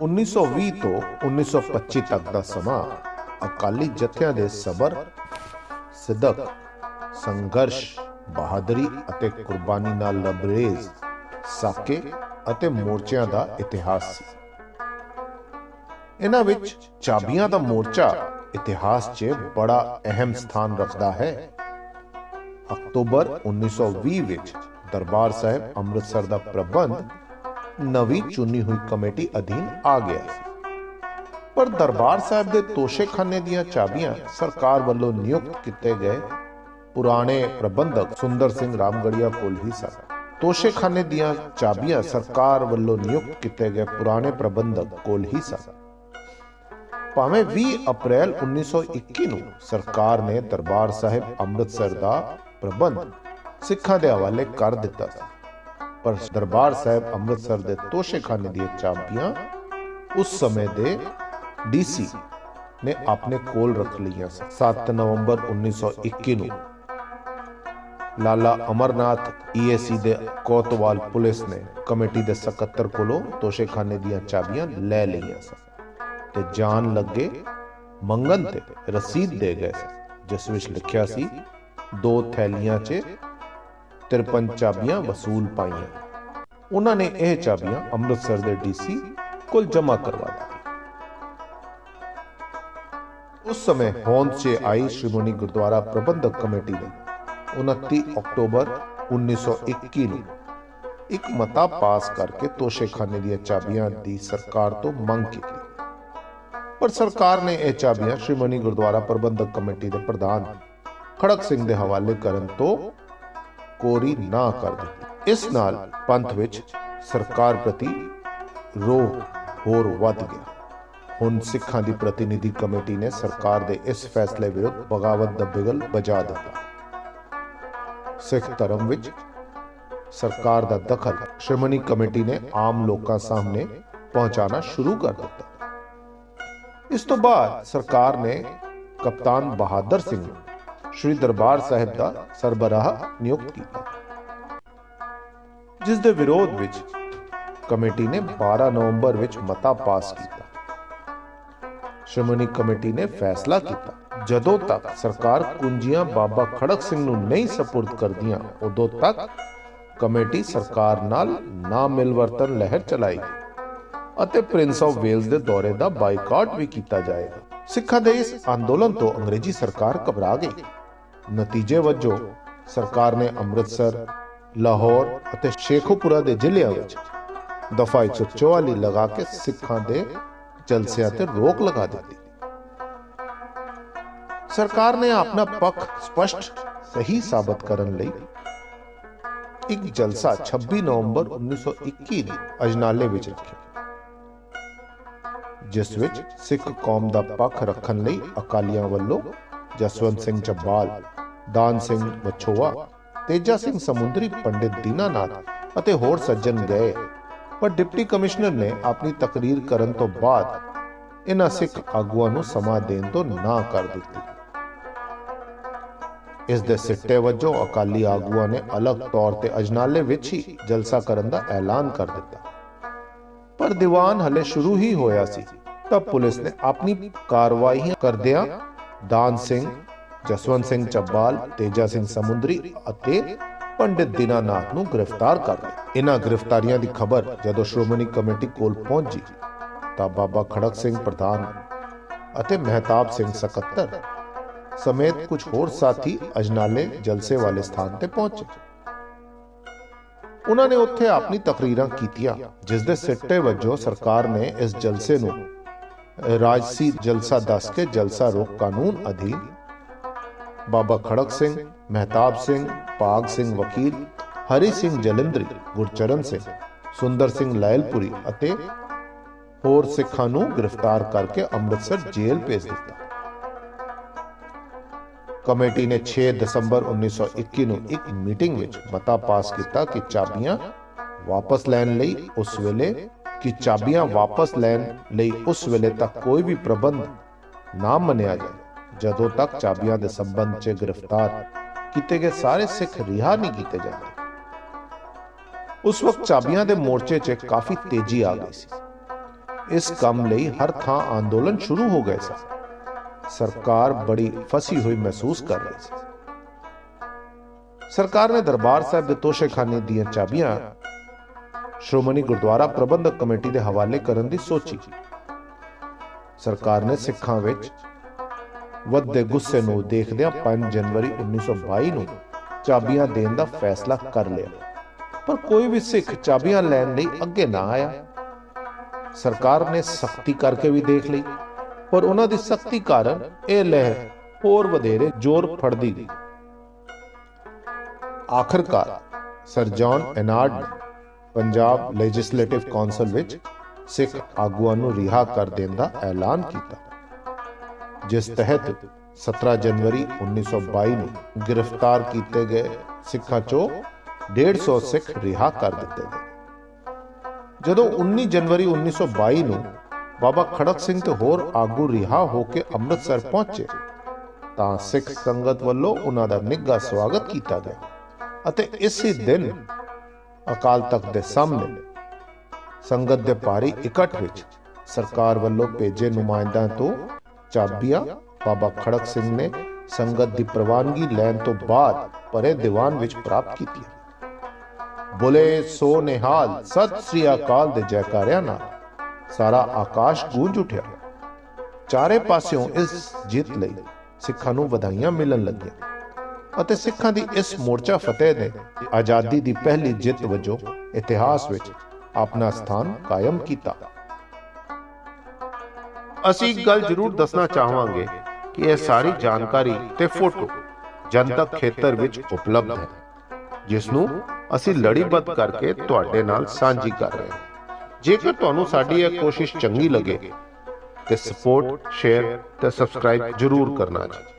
1920 ਤੋਂ 1925 ਤੱਕ ਦਾ ਸਮਾਂ ਅਕਾਲੀ ਜਥਿਆਂ ਦੇ ਸਬਰ, ਸਿਦਕ, ਸੰਘਰਸ਼, ਬਹਾਦਰੀ ਅਤੇ ਕੁਰਬਾਨੀ ਨਾਲ ਲਬਰੇਜ਼, ਸਾਕੇ ਅਤੇ ਮੋਰਚਿਆਂ ਦਾ ਇਤਿਹਾਸ ਸੀ। ਇਹਨਾਂ ਵਿੱਚ ਚਾਬੀਆਂ ਦਾ ਮੋਰਚਾ ਇਤਿਹਾਸ 'ਚ ਬੜਾ ਅਹਿਮ ਸਥਾਨ ਰੱਖਦਾ ਹੈ। ਅਕਤੂਬਰ 1920 ਵਿੱਚ ਦਰਬਾਰ ਸਾਹਿਬ ਅੰਮ੍ਰਿਤਸਰ ਦਾ ਪ੍ਰਬੰਧ ਨਵੀਂ ਚੁਣੀ ਹੋਈ ਕਮੇਟੀ ਅਧੀਨ ਆ ਗਿਆ ਪਰ ਦਰਬਾਰ ਸਾਹਿਬ ਦੇ ਤੋਸ਼ੇਖਾਨੇ ਦੀਆਂ ਚਾਬੀਆਂ ਸਰਕਾਰ ਵੱਲੋਂ ਨਿਯੁਕਤ ਕੀਤੇ ਗਏ ਪੁਰਾਣੇ ਪ੍ਰਬੰਧਕ ਸੁੰਦਰ ਸਿੰਘ ਰਾਮਗੜੀਆ ਕੋਲ ਹੀ ਸਨ। ਤੋਸ਼ੇਖਾਨੇ ਦੀਆਂ ਚਾਬੀਆਂ ਸਰਕਾਰ ਵੱਲੋਂ ਨਿਯੁਕਤ ਕੀਤੇ ਗਏ ਪੁਰਾਣੇ ਪ੍ਰਬੰਧਕ ਕੋਲ ਹੀ ਸਨ। ਭਾਵੇਂ 20 ਅਪ੍ਰੈਲ 1921 ਨੂੰ ਸਰਕਾਰ ਨੇ ਦਰਬਾਰ ਸਾਹਿਬ ਅੰਮ੍ਰਿਤਸਰ ਦਾ ਪ੍ਰਬੰਧ ਸਿੱਖਾਂ ਦੇ ਹਵਾਲੇ ਕਰ ਦਿੱਤਾ ਸੀ। ਪਰ ਦਰਬਾਰ ਸਾਹਿਬ ਅੰਮ੍ਰਿਤਸਰ ਦੇ ਤੋਸ਼ੇਖਾਨੇ ਦੀਆਂ ਚਾਬੀਆਂ ਉਸ ਸਮੇਂ ਦੇ ਡੀਸੀ ਨੇ ਆਪਣੇ ਕੋਲ ਰੱਖ ਲਈਆਂ ਸੀ 7 ਨਵੰਬਰ 1921 ਨੂੰ ਲਾਲਾ ਅਮਰਨਾਥ ਈਏਸੀ ਦੇ ਕੋਤਵਾਲ ਪੁਲਿਸ ਨੇ ਕਮੇਟੀ ਦੇ ਸਕੱਤਰ ਕੋਲੋਂ ਤੋਸ਼ੇਖਾਨੇ ਦੀਆਂ ਚਾਬੀਆਂ ਲੈ ਲਈਆਂ ਸਨ ਤੇ ਜਾਣ ਲੱਗੇ ਮੰਗਨ ਤੇ ਰਸੀਦ ਦੇ ਗਏ ਸੀ ਜਿਸ ਵਿੱਚ ਲਿਖਿਆ ਸੀ, ਦੋ ਥੈਲੀਆਂ 'ਚ 53 ਚਾਬੀਆਂ ਵਸੂਲ ਪਾਈਆਂ। ਉਹਨਾਂ ਨੇ ਇਹ ਚਾਬੀਆਂ ਅੰਮ੍ਰਿਤਸਰ ਦੇ ਡੀਸੀ ਕੋਲ ਜਮ੍ਹਾਂ ਕਰਵਾ ਦਿੱਤੀਆਂ। ਉਸ ਸਮੇਂ ਹੋਂਦ 'ਚ ਆਈ ਸ਼੍ਰੋਮਣੀ ਗੁਰਦੁਆਰਾ ਪ੍ਰਬੰਧਕ ਕਮੇਟੀ ਨੇ। 29 ਅਕਤੂਬਰ 1921 ਨੂੰ ਇੱਕ ਮਤਾ ਪਾਸ ਕਰਕੇ ਤੋਸ਼ੇਖਾਨੇ ਦੀਆਂ ਚਾਬੀਆਂ ਦੀ ਸਰਕਾਰ ਤੋਂ ਮੰਗ ਕੀਤੀ। ਪਰ ਸਰਕਾਰ ਨੇ ਇਹ ਚਾਬੀਆਂ ਸ਼੍ਰੋਮਣੀ ਗੁਰਦੁਆਰਾ ਪ੍ਰਬੰਧਕ ਕਮੇਟੀ ਦੇ ਪ੍ਰਧਾਨ ਖੜਕ ਸਿੰਘ ਦੇ ਹਵਾਲੇ ਕਰਨ ਤੋਂ ਕੋਰੀ ਨਾ ਕਰ ਦਿੱਤੀ ਇਸ ਨਾਲ ਪੰਥ ਵਿੱਚ ਸਰਕਾਰ ਪ੍ਰਤੀ ਰੋਹ ਹੋਰ ਵੱਧ ਗਿਆ। ਹੁਣ ਸਿੱਖਾਂ ਦੀ ਪ੍ਰਤੀਨਿਧੀ ਕਮੇਟੀ ਨੇ ਸਰਕਾਰ ਦੇ ਇਸ ਫੈਸਲੇ ਵਿਰੁੱਧ ਬਗਾਵਤ ਦਾ ਬਿਗਲ ਵਜਾ ਦਿੱਤਾ। ਸਿੱਖ ਧਰਮ ਵਿੱਚ ਸਰਕਾਰ ਦਾ ਦਖਲ ਸ਼੍ਰੋਮਣੀ ਕਮੇਟੀ ਨੇ ਆਮ ਲੋਕਾਂ ਸਾਹਮਣੇ ਪਹੁੰਚਾਉਣਾ ਸ਼ੁਰੂ ਕਰ ਦਿੱਤਾ। ਇਸ ਤੋਂ ਬਾਅਦ ਸਰਕਾਰ ਨੇ ਕਪਤਾਨ ਬਹਾਦਰ ਸਿੰਘ ਨੂੰ ਸ਼੍ਰੀ ਦਰਬਾਰ ਸਾਹਿਬ ਦਾ ਸਰਬਰਾਹ ਨਿਯੁਕਤ ਕੀਤਾ। ਜਿਸ ਦੇ ਵਿਰੋਧ ਵਿੱਚ ਕਮੇਟੀ ਨੇ 12 ਨਵੰਬਰ ਵਿੱਚ ਮਤਾ ਪਾਸ ਕੀਤਾ। ਸ਼੍ਰੋਮਣੀ ਕਮੇਟੀ ਨੇ ਫੈਸਲਾ ਕੀਤਾ, ਜਦੋਂ ਤੱਕ ਸਰਕਾਰ ਕੁੰਜੀਆਂ ਬਾਬਾ ਖੜਕ ਸਿੰਘ ਨੂੰ ਨਹੀਂ ਸਪੁਰਦ ਕਰਦੀਆਂ, ਉਦੋਂ ਤੱਕ ਕਮੇਟੀ ਸਰਕਾਰ ਨਾਲ ਨਾ ਮਿਲਵਰਤਨ ਲਹਿਰ ਚਲਾਏਗੀ ਅਤੇ ਪ੍ਰਿੰਸ ਆਫ ਵੇਲਸ ਦੇ ਦੌਰੇ ਦਾ ਬਾਈਕਾਟ ਵੀ ਕੀਤਾ ਜਾਏਗਾ। ਸਿੱਖਾਂ ਦੇ ਇਸ ਅੰਦੋਲਨ ਤੋਂ ਅੰਗਰੇਜ਼ੀ ਸਰਕਾਰ ਘਬਰਾ ਗਈ। ਨਤੀਜੇ ਵਜੋਂ ਸਰਕਾਰ ਨੇ ਅੰਮ੍ਰਿਤਸਰ, ਲਾਹੌਰ ਅਤੇ ਸ਼ੇਖੂਪੁਰਾ ਦੇ ਜ਼ਿਲ੍ਹਿਆਂ ਵਿੱਚ ਦਫਾ 144 ਲਗਾ ਕੇ ਸਿੱਖਾਂ ਦੇ ਜਲਸਿਆਂ ਤੇ ਰੋਕ ਲਗਾ ਦਿੱਤੀ। ਸਰਕਾਰ ਨੇ ਆਪਣਾ ਪੱਖ ਸਪਸ਼ਟ ਸਹੀ ਸਾਬਤ ਕਰਨ ਲਈ ਇੱਕ ਜਲਸਾ 26 ਨਵੰਬਰ 1921 ਦੀ ਅਜਨਾਲੇ ਵਿੱਚ ਰੱਖਿਆ। ਜਿਸ ਵਿੱਚ ਸਿੱਖ ਕੌਮ ਦਾ ਪੱਖ ਰੱਖਣ ਲਈ ਅਕਾਲੀਆਂ ਵੱਲੋਂ ਜਸਵੰਤ ਸਿੰਘ ਚੱਬਾਲ ਦਾਨ ਸਿੰਘ ਮਛੋਆ ਤੇਜਾ ਸਿੰਘ ਸਮੁੰਦਰੀ ਪੰਡਿਤ ਦੀਨਾਨਾਥ ਅਤੇ ਹੋਰ ਸੱਜਣ ਗਏ। ਪਰ ਡਿਪਟੀ ਕਮਿਸ਼ਨਰ ਨੇ ਆਪਣੀ ਤਕਰੀਰ ਕਰਨ ਤੋਂ ਬਾਅਦ ਇਹਨਾਂ ਸਿੱਖ ਆਗੂਆਂ ਨੂੰ ਸਮਾਂ ਦੇਣ ਤੋਂ ਨਾ ਕਰ ਦਿੱਤੀ। ਇਸ ਦੇ ਸਿੱਟੇ ਵਜੋਂ ਅਕਾਲੀ ਆਗੂਆਂ ਨੇ ਅਲੱਗ ਤੌਰ ਤੇ ਅਜਨਾਲੇ ਵਿੱਚ ਹੀ ਜਲਸਾ ਕਰਨ ਦਾ ਐਲਾਨ ਕਰ ਦਿੱਤਾ। ਪਰ ਦੀਵਾਨ ਹਲੇ ਸ਼ੁਰੂ ਹੀ ਹੋਇਆ ਸੀ, ਤਾਂ ਪੁਲਿਸ ਨੇ ਆਪਣੀ ਕਾਰਵਾਈ ਕਰਦਿਆਂ ਦਾਨ ਸਿੰਘ, ਜਸਵੰਤ ਸਿੰਘ ਚੱਬਾਲ, ਤੇਜਾ ਸਿੰਘ ਸਮੁੰਦਰੀ ਅਤੇ ਪੰਡਿਤ ਦੀਨਾਨਾਥ ਨੂੰ ਗ੍ਰਿਫਤਾਰ ਕਰ ਲਿਆ ਇਹਨਾਂ ਗ੍ਰਿਫਤਾਰੀਆਂ ਦੀ ਖਬਰ ਜਦੋਂ ਸ਼੍ਰੋਮਣੀ ਕਮੇਟੀ ਕੋਲ ਪਹੁੰਚੀ, ਤਾਂ ਬਾਬਾ ਖੜਕ ਸਿੰਘ ਪ੍ਰਧਾਨ ਅਤੇ ਮਹਿਤਾਬ ਸਿੰਘ ਸਕੱਤਰ ਸਮੇਤ ਕੁਝ ਹੋਰ ਸਾਥੀ ਅਜਨਾਲੇ ਜਲਸੇ ਵਾਲੇ ਸਥਾਨ ਤੇ ਪਹੁੰਚੇ। ਉਹਨਾਂ ਨੇ ਉੱਥੇ ਆਪਣੀ ਤਕਰੀਰਾਂ ਕੀਤੀਆਂ, ਜਿਸ ਦੇ ਸਿੱਟੇ ਵਜੋਂ ਸਰਕਾਰ ਨੇ ਇਸ ਜਲਸੇ ਨੂੰ ਰਾਜਸੀ ਜਲਸਾ ਦੱਸ ਕੇ ਜਲਸਾ ਰੋਕ ਕਾਨੂੰਨ ਅਧੀਨ। ਬਾਬਾ ਖੜਕ ਸਿੰਘ, ਮਹਿਤਾਬ ਸਿੰਘ, ਪਾਗ ਸਿੰਘ ਵਕੀਲ, ਹਰੀ ਸਿੰਘ ਜਲੰਧਰੀ, ਗੁਰਚਰਨ ਸਿੰਘ, ਸੁੰਦਰ ਸਿੰਘ ਲਾਇਲਪੁਰੀ ਅਤੇ ਹੋਰ ਸਿੱਖਾਂ ਨੂੰ ਗ੍ਰਿਫਤਾਰ ਕਰਕੇ ਅੰਮ੍ਰਿਤਸਰ ਜੇਲ੍ਹ ਭੇਜ ਦਿੱਤਾ। ਕਮੇਟੀ ਨੇ 6 ਦਸੰਬਰ 1921 ਨੂੰ ਇੱਕ ਮੀਟਿੰਗ ਵਿੱਚ ਮਤਾ ਪਾਸ ਕੀਤਾ ਕਿ ਚਾਬੀਆਂ ਵਾਪਸ ਲੈਣ ਲਈ ਉਸ ਵੇਲੇ ਕਿ ਚਾਬੀਆਂ ਵਾਪਸ ਲੈਣ ਲਈ ਉਸ ਵੇਲੇ ਤੱਕ ਕੋਈ ਵੀ ਪ੍ਰਬੰਧ ਨਾ ਮੰਨਿਆ ਜਾਏ। ਜਦੋਂ ਤੱਕ ਚਾਬੀਆਂ ਦੇ ਸੰਬੰਧ 'ਚ ਗ੍ਰਿਫਤਾਰ ਕੀਤੇ ਗਏ ਸਾਰੇ ਸਿੱਖ ਰਿਹਾ ਨਹੀਂ ਕੀਤੇ ਜਾਂਦੇ। ਉਸ ਵਕਤ ਚਾਬੀਆਂ ਦੇ ਮੋਰਚੇ 'ਚ ਕਾਫੀ ਤੇਜ਼ੀ ਆ ਗਈ ਸੀ। ਇਸ ਕੰਮ ਲਈ ਹਰ ਥਾਂ ਅੰਦੋਲਨ ਸ਼ੁਰੂ ਹੋ ਗਏ ਸਨ। ਸਰਕਾਰ ਬੜੀ ਫਸੀ ਹੋਈ ਮਹਿਸੂਸ ਕਰ ਰਹੀ ਸੀ। ਸਰਕਾਰ ਨੇ ਦਰਬਾਰ ਸਾਹਿਬ ਦੇ ਤੋਸ਼ੇਖਾਨੇ ਦੀਆਂ ਚਾਬੀਆਂ ਸ਼੍ਰੋਮਣੀ ਗੁਰਦੁਆਰਾ ਪ੍ਰਬੰਧਕ ਕਮੇਟੀ ਦੇ ਹਵਾਲੇ ਕਰਨ ਦੀ ਸੋਚੀ। ਸਰਕਾਰ ਨੇ ਸਿੱਖਾਂ ਵਿੱਚ ਵੱਧਦੇ ਗੁੱਸੇ ਨੂੰ ਦੇਖਦਿਆਂ 5 ਜਨਵਰੀ 1922 ਨੂੰ ਚਾਬੀਆਂ ਦੇਣ ਦਾ ਫੈਸਲਾ ਕਰ ਲਿਆ। ਪਰ ਕੋਈ ਵੀ ਸਿੱਖ ਚਾਬੀਆਂ ਲੈਣ ਲਈ ਅੱਗੇ ਨਾ ਆਇਆ। ਸਰਕਾਰ ਨੇ ਸਖਤੀ ਕਰਕੇ ਵੀ ਦੇਖ ਲਈ, ਪਰ ਉਹਨਾਂ ਦੀ ਸਖਤੀ ਕਾਰਨ ਇਹ ਲਹਿਰ ਹੋਰ ਵਧੇਰੇ ਜ਼ੋਰ ਫੜਦੀ ਗਈ। ਆਖਰਕਾਰ sir John ਐਨਾਰਡ Punjab legislative council ਵਿੱਚ ਸਿੱਖ ਆਗੂਆਂ ਨੂੰ ਰਿਹਾ ਕਰ ਦੇਣ ਦਾ ਐਲਾਨ ਕੀਤਾ। ਜਿਸ ਤਹਿਤ 17 ਜਨਵਰੀ 1922 ਨੂੰ ਗ੍ਰਿਫਤਾਰ ਕੀਤੇ ਗਏ ਸਿੱਖਾਂ ਚੋਂ 150 ਸਿੱਖ ਰਿਹਾ ਕਰ ਦਿੱਤੇ ਗਏ। ਜਦੋਂ 19 ਜਨਵਰੀ 1922 ਨੂੰ ਬਾਬਾ ਖੜਕ ਸਿੰਘ ਤੇ ਹੋਰ ਆਗੂ ਰਿਹਾ ਹੋ ਕੇ ਅੰਮ੍ਰਿਤਸਰ ਪਹੁੰਚੇ, ਤਾਂ ਸਿੱਖ ਸੰਗਤ ਵੱਲੋਂ ਉਹਨਾਂ ਦਾ ਨਿੱਘਾ ਸਵਾਗਤ ਕੀਤਾ ਗਿਆ ਅਤੇ ਇਸੇ ਦਿਨ ਅਕਾਲ ਤਖਤ ਦੇ ਸਾਹਮਣੇ। ਸੰਗਤ ਦੇ ਭਾਰੀ ਇਕੱਠ ਵਿੱਚ ਸਰਕਾਰ ਵੱਲੋਂ ਭੇਜੇ ਨੁਮਾਇੰਦਿਆਂ ਤੋਂ ਚਾਬੀਆਂ, ਬਾਬਾ ਖੜਕ ਸਿੰਘ ਨੇ ਸੰਗਤ ਦੀ ਪ੍ਰਵਾਨਗੀ ਲੈਣ ਤੋਂ ਬਾਅਦ ਭਰੇ ਦੀਵਾਨ ਵਿੱਚ ਪ੍ਰਾਪਤ ਕੀਤੀਆਂ। ਬੋਲੇ, ਸੋ ਨਿਹਾਲ, ਸਤਿ ਸ੍ਰੀ ਅਕਾਲ ਦੇ ਜੈਕਾਰਿਆਂ ਨਾਲ ਸਾਰਾ ਆਕਾਸ਼ ਗੂੰਜ ਉੱਠਿਆ। ਚਾਰੇ ਪਾਸਿਓਂ ਇਸ ਜਿੱਤ ਲਈ ਸਿੱਖਾਂ ਨੂੰ ਵਧਾਈਆਂ ਮਿਲਣ ਲੱਗੀਆਂ। ਅਤੇ ਸਿੱਖਾਂ ਦੀ ਇਸ ਮੋਰਚਾ ਫਤਿਹ ਨੇ ਆਜ਼ਾਦੀ ਦੀ ਪਹਿਲੀ ਜਿੱਤ ਵਜੋਂ ਇਤਿਹਾਸ ਵਿੱਚ ਆਪਣਾ ਸਥਾਨ ਕਾਇਮ ਕੀਤਾ। ਅਸੀਂ ਗੱਲ ਜ਼ਰੂਰ ਦੱਸਣਾ ਚਾਹਾਂਗੇ ਕਿ ਇਹ ਸਾਰੀ ਜਾਣਕਾਰੀ ਤੇ ਫੋਟੋ ਜਨਤਕ ਖੇਤਰ ਵਿੱਚ ਉਪਲਬਧ ਹੈ, ਜਿਸ ਨੂੰ ਅਸੀਂ ਲੜੀਬੱਧ ਕਰਕੇ ਤੁਹਾਡੇ ਨਾਲ ਸਾਂਝੀ ਕਰ ਰਹੇ ਹਾਂ। ਜੇਕਰ ਤੁਹਾਨੂੰ ਸਾਡੀ ਇਹ ਕੋਸ਼ਿਸ਼ ਚੰਗੀ ਲੱਗੇ ਤੇ ਸਪੋਰਟ ਸ਼ੇਅਰ ਤੇ ਸਬਸਕ੍ਰਾਈਬ ਜ਼ਰੂਰ ਕਰਨਾ ਜੀ।